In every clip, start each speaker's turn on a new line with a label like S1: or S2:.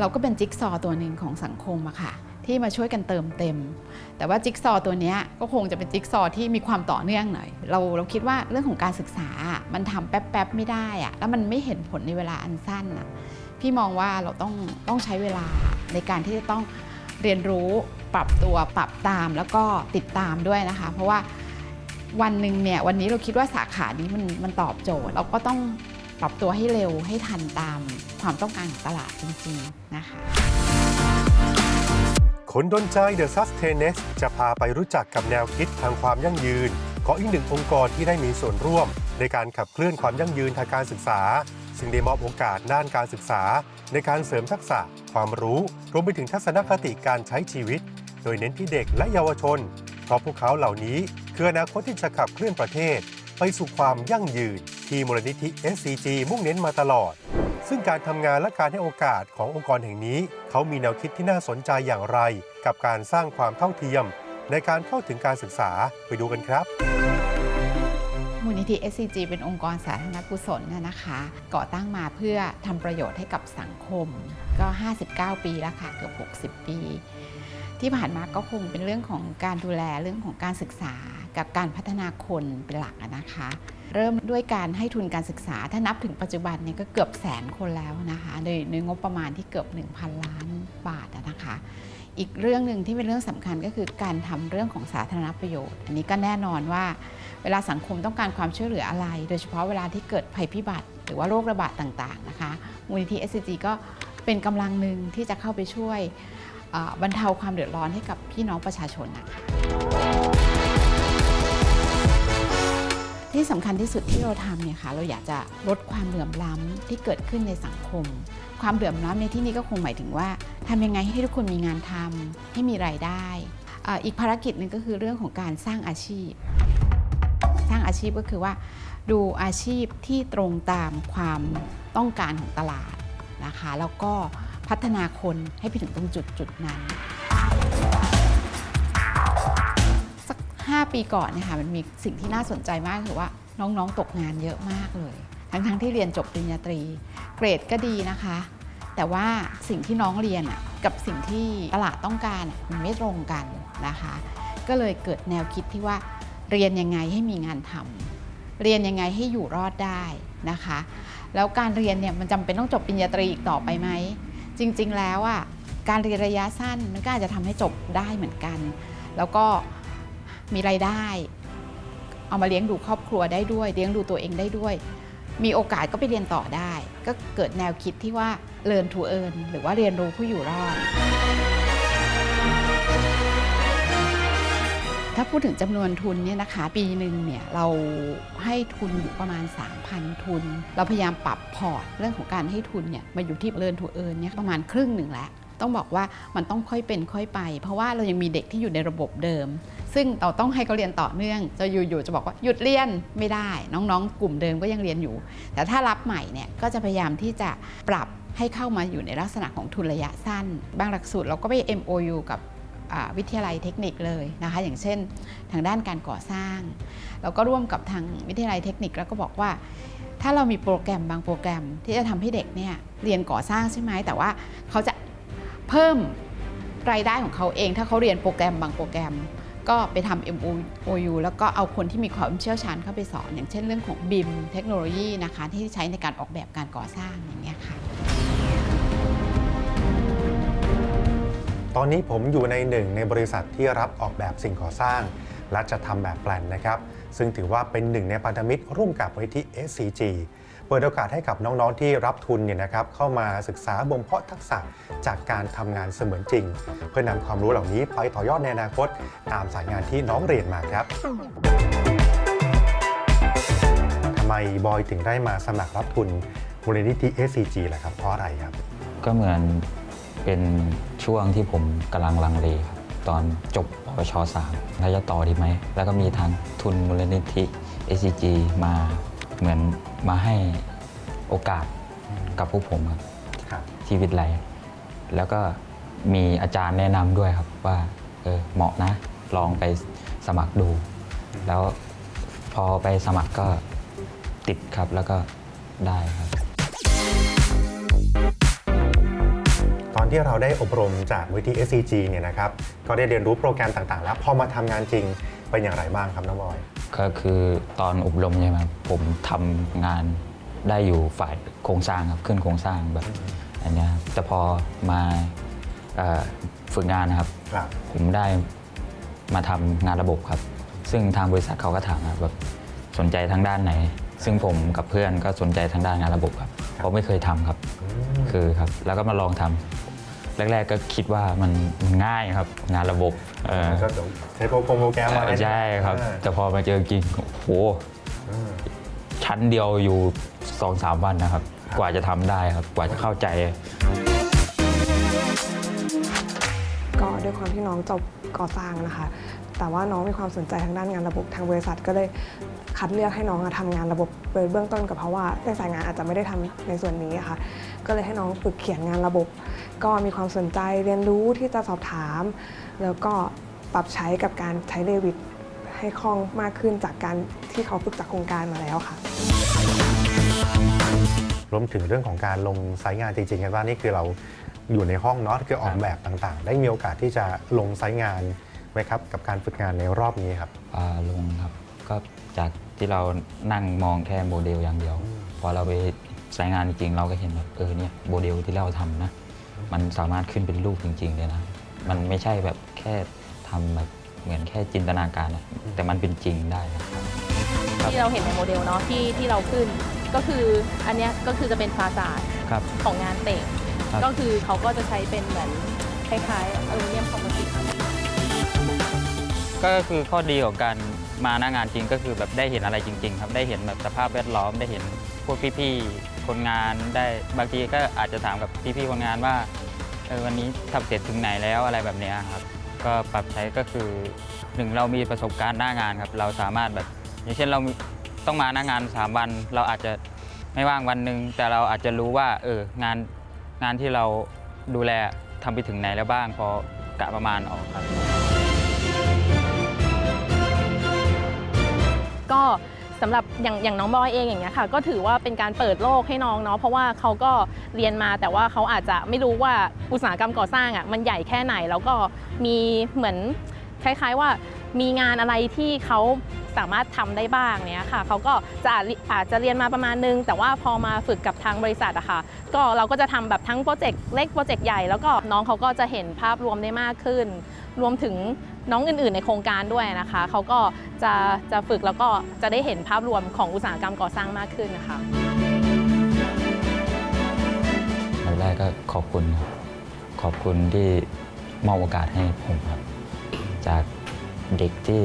S1: เราก็เป็นจิ๊กซอตัวหนึ่งของสังคมอะค่ะที่มาช่วยกันเติมเต็ม แต่ว่าจิ๊กซอตัวนี้ก็คงจะเป็นจิ๊กซอที่มีความต่อเนื่องหน่อย เราเราคิดว่าเรื่องของการศึกษา มันทำแป๊บๆไม่ได้อะแล้วมันไม่เห็นผลในเวลาอันสั้นอะพี่มองว่าเราต้องต้องใช้เวลาในการที่จะต้องเรียนรู้ปรับตัวปรับตามแล้วก็ติดตามด้วยนะคะ เพราะว่าวันหนึ่งเนี่ยวันนี้เราคิดว่าสาขานี้มันมันตอบโจทย์ เราก็ต้อง ปรับตัวให้เร็วให้ทันตามความต้องการของตลาดจริงๆนะคะ
S2: คนดนใจ The s u s t a i n e s จะพาไปรู้จักกับแนวคิดทางความยั่งยืน ของอีกหนึ่งองค์กรที่ได้มีส่วนร่วม ในการขับเคลื่อนความยั่งยืนทางการศึกษา ซึ่งได้มอบโอกาสด้านการศึกษา ในการเสริมทักษะ ความรู้รวมไปถึงทัศนคติการใช้ชีวิต โดยเน้นที่เด็กและเยาวชน เพราะพวกเขาเหล่านี้คืออนาคตที่จะขับเคลื่อนประเทศ ไปสู่ความยั่งยืน ที่มูลนิธิ SCG มุ่งเน้นมาตลอด ซึ่งการทำงานและการให้โอกาสขององค์กรแห่งนี้ เขามีแนวคิดที่น่าสนใจอย่างไร กับการสร้างความเท่าเทียม ในการเข้าถึงการศึกษาไปดูกันครับ
S1: มูลนิธิ SCG เป็นองค์กรสาธารณกุศลนะคะก่อตั้งมาเพื่อทำประโยชน์ให้กับสังคม ก็ 59 ปีแล้วค่ะ เกือบ 60 ปี ที่ผ่านมาก็คงเป็นเรื่องของการดูแลเรื่องของการศึกษา กับการพัฒนาคนเป็นหลักนะคะ เริ่มด้วยการให้ทุนการศึกษา ถ้านับถึงปัจจุบันเนี่ยก็เกือบแสนคนแล้วนะคะโดยในงบประมาณที่เกือบ 1,000 ล้านบาทนะคะอีกเรื่องหนึ่งที่เป็นเรื่องสำคัญก็คือการทำเรื่องของสาธารณประโยชน์ อันนี้ก็แน่นอนว่า เวลาสังคมต้องการความช่วยเหลืออะไร โดยเฉพาะเวลาที่เกิดภัยพิบัติ หรือว่าโรคระบาดต่างๆนะคะมูลนิธิ SCG ก็เป็นกำลังหนึ่งที่จะเข้าไปช่วยบรรเทาความเดือดร้อนให้กับพี่น้องประชาชนนะคะ ที่สำคัญที่สุดที่เราทำเนี่ยค่ะเราอยากจะลดความเหลื่อมล้ำที่เกิดขึ้นในสังคม ความเหลื่อมล้ำในที่นี้ก็คงหมายถึงว่าทำยังไงให้ทุกคนมีงานทำให้มีรายได้ อีกภารกิจหนึ่งก็คือเรื่องของการสร้างอาชีพ สร้างอาชีพก็คือว่า ดูอาชีพที่ตรงตามความต้องการของตลาดนะคะแล้วก็พัฒนาคนให้ไปถึงตรงจุดจุดนั้น 5 ปีก่อนเนี่ยค่ะมันมีสิ่งที่น่าสนใจมากคือว่าน้องๆตกงานเยอะมากเลย ทั้งๆที่เรียนจบปริญญาตรี เกรดก็ดีนะคะ แต่ว่าสิ่งที่น้องเรียนอะกับสิ่งที่ตลาดต้องการมันไม่ตรงกันนะคะ ก็เลยเกิดแนวคิดที่ว่าเรียนยังไงให้มีงานทำเรียนยังไงให้อยู่รอดได้นะคะ แล้วการเรียนเนี่ยมันจำเป็นต้องจบปริญญาตรีอีกต่อไปไหมจริง ๆ แล้วอะการเรียนระยะสั้นมันก็อาจจะทำให้จบได้เหมือนกัน แล้วก็ มีรายได้ เอามาเลี้ยงดูครอบครัวได้ด้วย เลี้ยงดูตัวเองได้ด้วย มีโอกาสก็ไปเรียนต่อได้ ก็เกิดแนวคิดที่ว่า learn to earn หรือว่าเรียนรู้ผู้อยู่รอด ถ้าพูดถึงจำนวนทุนเนี่ยนะคะ ปีหนึ่งเนี่ยเราให้ทุนอยู่ประมาณ 3,000 ทุน เราพยายามปรับพอร์ตเรื่องของการให้ทุนเนี่ยมาอยู่ที่เลินทูเอิร์เนี่ยประมาณครึ่งหนึ่งแล้ว ต้องบอกว่ามันต้องค่อยเป็นค่อยไป เพราะว่าเรายังมีเด็กที่อยู่ในระบบเดิม ซึ่งเราต้องให้เขาเรียนต่อเนื่อง จะอยู่ๆจะบอกว่าหยุดเรียนไม่ได้ น้องๆ กลุ่มเดิมก็ยังเรียนอยู่ แต่ถ้ารับใหม่เนี่ยก็จะพยายามที่จะปรับให้เข้ามาอยู่ในลักษณะของทุนระยะสั้น บางหลักสูตรเราก็ไป MOU กับวิทยาลัยเทคนิคเลยนะคะ อย่างเช่น ทางด้านการก่อสร้าง เราก็ร่วมกับทางวิทยาลัยเทคนิคแล้วก็บอกว่า ถ้าเรามีโปรแกรมบางโปรแกรมที่จะทำให้เด็กเนี่ยเรียนก่อสร้างใช่ไหมแต่ว่าเขาจะ เพิ่มรายได้ของเขาเอง ถ้าเขาเรียนโปรแกรมบางโปรแกรม ก็ไปทำ MOU แล้วก็เอาคนที่มีความเชี่ยวชาญเข้าไปสอน อย่างเช่นเรื่องของ BIM เทคโนโลยีนะคะที่ใช้ในการออกแบบการก่อสร้างอย่างเงี้ยค่ะ
S2: ตอนนี้ผมอยู่ในหนึ่งในบริษัทที่รับออกแบบสิ่งก่อสร้าง และจะทำแบบแปลนนะครับ ซึ่งถือว่าเป็นหนึ่งในพันธมิตรร่วมกับมูลนิธิ SCG เปิดโอกาสให้กับน้องๆที่รับทุนเนี่ยนะครับเข้ามาศึกษาบ่มเพาะทักษะจากการทำงานเสมือนจริง เพื่อนำความรู้เหล่านี้ไปต่อยอดในอนาคต ตามสายงานที่น้องเรียนมาครับทำไมบอยถึงได้มาสมัครรับทุนมูลนิธิ SCG ล่ะครับเพราะอะไรครับ
S3: ก็เหมือนเป็นช่วงที่ผมกำลังลังเลครับตอนจบปวช3แล้วจะต่อดีไหม แล้วก็มีทางทุนมูลนิธิ SCG มา เหมือนมาให้โอกาสกับพวกผมครับ
S2: ครับ
S3: ที่วิทย์ไลแล้วก็มีอาจารย์แนะนำด้วยครับว่าเออเหมาะนะลองไปสมัครดู แล้วพอไปสมัครก็ติดครับแล้วก็ได้ครับ
S2: อนที่เราได้อบรมจากวิธี SCG เนี่ยนะครับ ก็ได้เรียนรู้โปรแกรมต่างๆ แล้ว พอมาทำงานจริงเป็นอย่างไรบ้างครับน้องบอย
S3: ก็คือตอนอบรมใช่ไหมครับผมทำงานได้อยู่ฝ่ายโครงสร้างครับขึ้นโครงสร้างแบบอันเนี้ยครับแต่พอมาเอ่อฝึกงานนะครับ
S2: ครับ
S3: ผมได้มาทำงานระบบครับ ซึ่งทางบริษัทเขาก็ถามครับแบบสนใจทางด้านไหน ซึ่งผมกับเพื่อนก็สนใจทางด้านงานระบบครับเพราะไม่เคยทำครับ คือครับ แล้วก็มาลองทำ แรก ๆ ก็คิดว่ามันมันง่ายครับงานระบบเออ
S2: ก็เดี๋ยวใช้โปรโปรแกรมอะไร
S3: ใช่ครับ
S2: อ่า
S3: แต่พอมาเจอจริงโอ้โห
S2: อืม
S3: ชั้นเดียวอยู่สองสามวันนะครับ
S2: ครับ
S3: กว่าจะทำได้ครับกว่าจะเข้าใจ
S4: ก็ด้วยความที่น้องจบก่อสร้างนะคะ แต่ว่าน้องมีความสนใจทางด้านงานระบบทางบริษัทก็เลยคัดเลือกให้น้องอะทำงานระบบโดยเบื้องต้นกับเพราะว่าในสายงานอาจจะไม่ได้ทำในส่วนนี้อะค่ะ ก็เลยให้น้องฝึกเขียนงานระบบ ก็มีความสนใจเรียนรู้ที่จะสอบถาม แล้วก็ปรับใช้กับการใช้เรวิตให้คล่องมากขึ้นจากการที่เขาฝึกจากโครงการมาแล้วค่ะ
S2: รวมถึงเรื่องของการลงไซต์งานจริงๆกันว่านี่คือเราอยู่ในห้องเนาะคือออกแบบต่างๆ ได้มีโอกาสที่จะลงไซต์งานไหมครับกับการฝึกงานในรอบนี้ครับ
S3: อ่าลงครับก็จากที่เรานั่งมองแค่โมเดลอย่างเดียว พอเราไป ใช้งานจริงๆเราก็เห็นแบบเออเนี่ยโมเดลที่เราทำนะ มันสามารถขึ้นเป็นรูปจริงๆเลยนะ มันไม่ใช่แบบแค่ทำแบบเหมือนแค่จินตนาการนะแต่มันเป็นจริงได้ครับ
S5: ที่เราเห็นในโมเดลเนาะที่ที่เราขึ้น ก็คืออันเนี้ยก็คือจะเป็นฟาซาด
S3: ครับ
S5: ของงานเตะ
S3: ครับ
S5: ก็คือเขาก็จะใช้เป็นเหมือนคล้ายๆอลูมิเนียมคอมโพสิต
S3: ก็คือข้อดีของการ มาหน้างานจริงก็คือแบบได้เห็นอะไรจริง ๆ ครับได้เห็นแบบสภาพแวดล้อมได้เห็นพวกพี่ๆคนงานได้บางทีก็อาจจะถามกับพี่ๆคนงานว่าเออวันนี้ทำเสร็จถึงไหนแล้วอะไรแบบนี้ครับ ก็ปรับใช้ก็คือหนึ่งเรามีประสบการณ์หน้างานครับ เราสามารถแบบอย่างเช่นเราต้องมาหน้างาน 3 วัน เราอาจจะไม่ว่างวันหนึ่งแต่เราอาจจะรู้ว่าเอองานงานที่เราดูแลทำไปถึงไหนแล้วบ้างพอกะประมาณออกครับ
S5: สำหรับอย่างอย่างน้องบอยเองอย่างเงี้ยค่ะ ก็ถือว่าเป็นการเปิดโลกให้น้องเนาะเพราะว่าเขาก็เรียนมาแต่ว่าเขาอาจจะไม่รู้ว่าอุตสาหกรรมก่อสร้างอะมันใหญ่แค่ไหน แล้วก็มีเหมือนคล้ายๆว่ามีงานอะไรที่เขาสามารถทำได้บ้างเนี้ยค่ะเขาก็จะอาจอาจจะเรียนมาประมาณนึง แต่ว่าพอมาฝึกกับทางบริษัทอะค่ะ ก็เราก็จะทำแบบทั้งโปรเจกต์เล็กโปรเจกต์ใหญ่แล้วก็น้องเขาก็จะเห็นภาพรวมได้มากขึ้น รวมถึง น้องอื่น ๆ ในโครงการด้วยนะคะเขาก็จะจะฝึกแล้วก็จะได้เห็นภาพรวมของอุตสาหกรรมก่อสร้างมากขึ้นนะคะ
S3: อันแรกก็ขอบคุณครับขอบคุณที่มอบโอกาสให้ผมครับ จากเด็กที่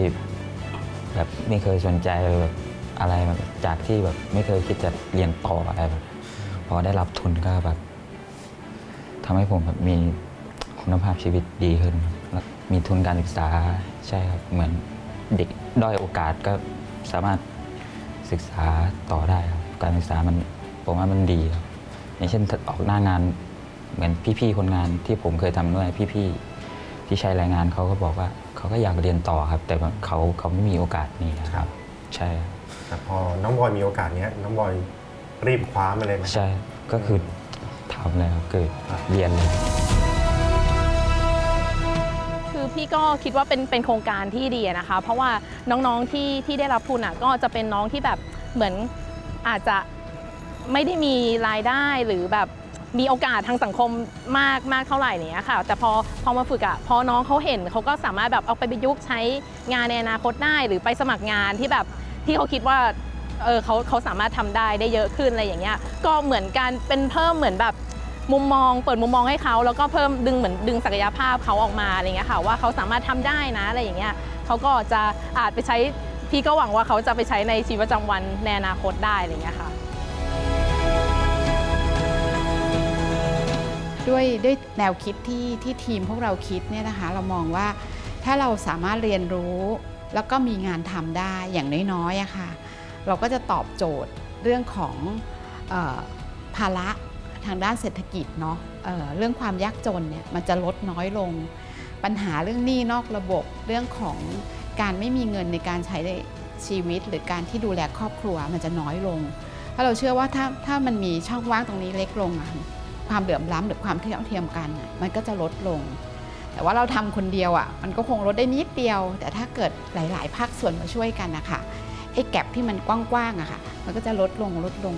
S3: แบบไม่เคยสนใจแบบอะไรแบบจากที่แบบไม่เคยคิดจะเรียนต่ออะไรแบบพอได้รับทุนก็แบบทำให้ผมแบบมีคุณภาพชีวิตดีขึ้นครับแล้ว มีทุนการศึกษาใช่ครับเหมือนเด็กด้อยโอกาสก็สามารถศึกษาต่อได้ครับการศึกษามันผมว่ามันดีครับอย่างเช่นถ้าออกหน้างานเหมือนพี่ๆคนงานที่ผมเคยทำด้วยพี่ๆที่ใช้แรงงานเขาก็บอกว่าเขาก็อยากเรียนต่อครับ แต่ว่าเขาเขาไม่มีโอกาสนี้นะครับ ใช่ครับ
S2: แต่พอน้องบอยมีโอกาสเนี้ยน้องบอยรีบคว้ามาเลยไหม
S3: ใช่ ก็คือทำเลยครับคือเรียนเลย
S5: คือ พี่ก็คิดว่าเป็นเป็นโครงการที่ดีนะคะ เพราะว่าน้องๆที่ที่ได้รับทุนอะก็จะเป็นน้องที่แบบเหมือนอาจจะไม่ได้มีรายได้หรือแบบมีโอกาสทางสังคมมากมากเท่าไหร่เนี้ยค่ะ แต่พอพอมาฝึกอะพอน้องเขาเห็นเขาก็สามารถแบบเอาไปประยุกต์ใช้งานในอนาคตได้หรือไปสมัครงานที่แบบที่เขาคิดว่าเออเขาเขาสามารถทำได้ได้เยอะขึ้นอะไรอย่างเงี้ยก็เหมือนการเป็นเพิ่มเหมือนแบบ มุมมองเปิดมุมมองให้เขาแล้วก็เพิ่มดึงเหมือนดึงศักยภาพเขาออกมาอะไรเงี้ยค่ะว่าเขาสามารถทำได้นะอะไรอย่างเงี้ยเขาก็จะอาจไปใช้พี่ก็หวังว่าเขาจะไปใช้ในชีวิตประจำวันในอนาคตได้อะไรเงี้ยค่ะ
S1: ด้วยด้วยแนวคิดที่ที่ทีมพวกเราคิดเนี่ยนะคะเรามองว่าถ้าเราสามารถเรียนรู้แล้วก็มีงานทำได้อย่างน้อยๆอะค่ะ เราก็จะตอบโจทย์เรื่องของออภาระ ทางด้านเศรษฐกิจเนาะเเรื่องความยากจนเนี่ยมันจะลดน้อยลง ปัญหาเรื่องหนี้นอกระบบ เรื่องของการไม่มีเงินในการใช้ในชีวิต หรือการที่ดูแลครอบครัวมันจะน้อยลง ถ้าเราเชื่อว่าถ้าถ้ามันมีช่องว่างตรงนี้เล็กลงความเหลื่อมล้ำหรือความเท่าเทียมกันมันก็จะลดลง แต่ว่าเราทำคนเดียวอะมันก็คงลดได้นิดเดียว แต่ถ้าเกิดหลาย ๆ ภาคส่วนมาช่วยกันนะคะไอ้แก็บที่มันกว้างๆอะค่ะ มันก็จะลดลงลดลง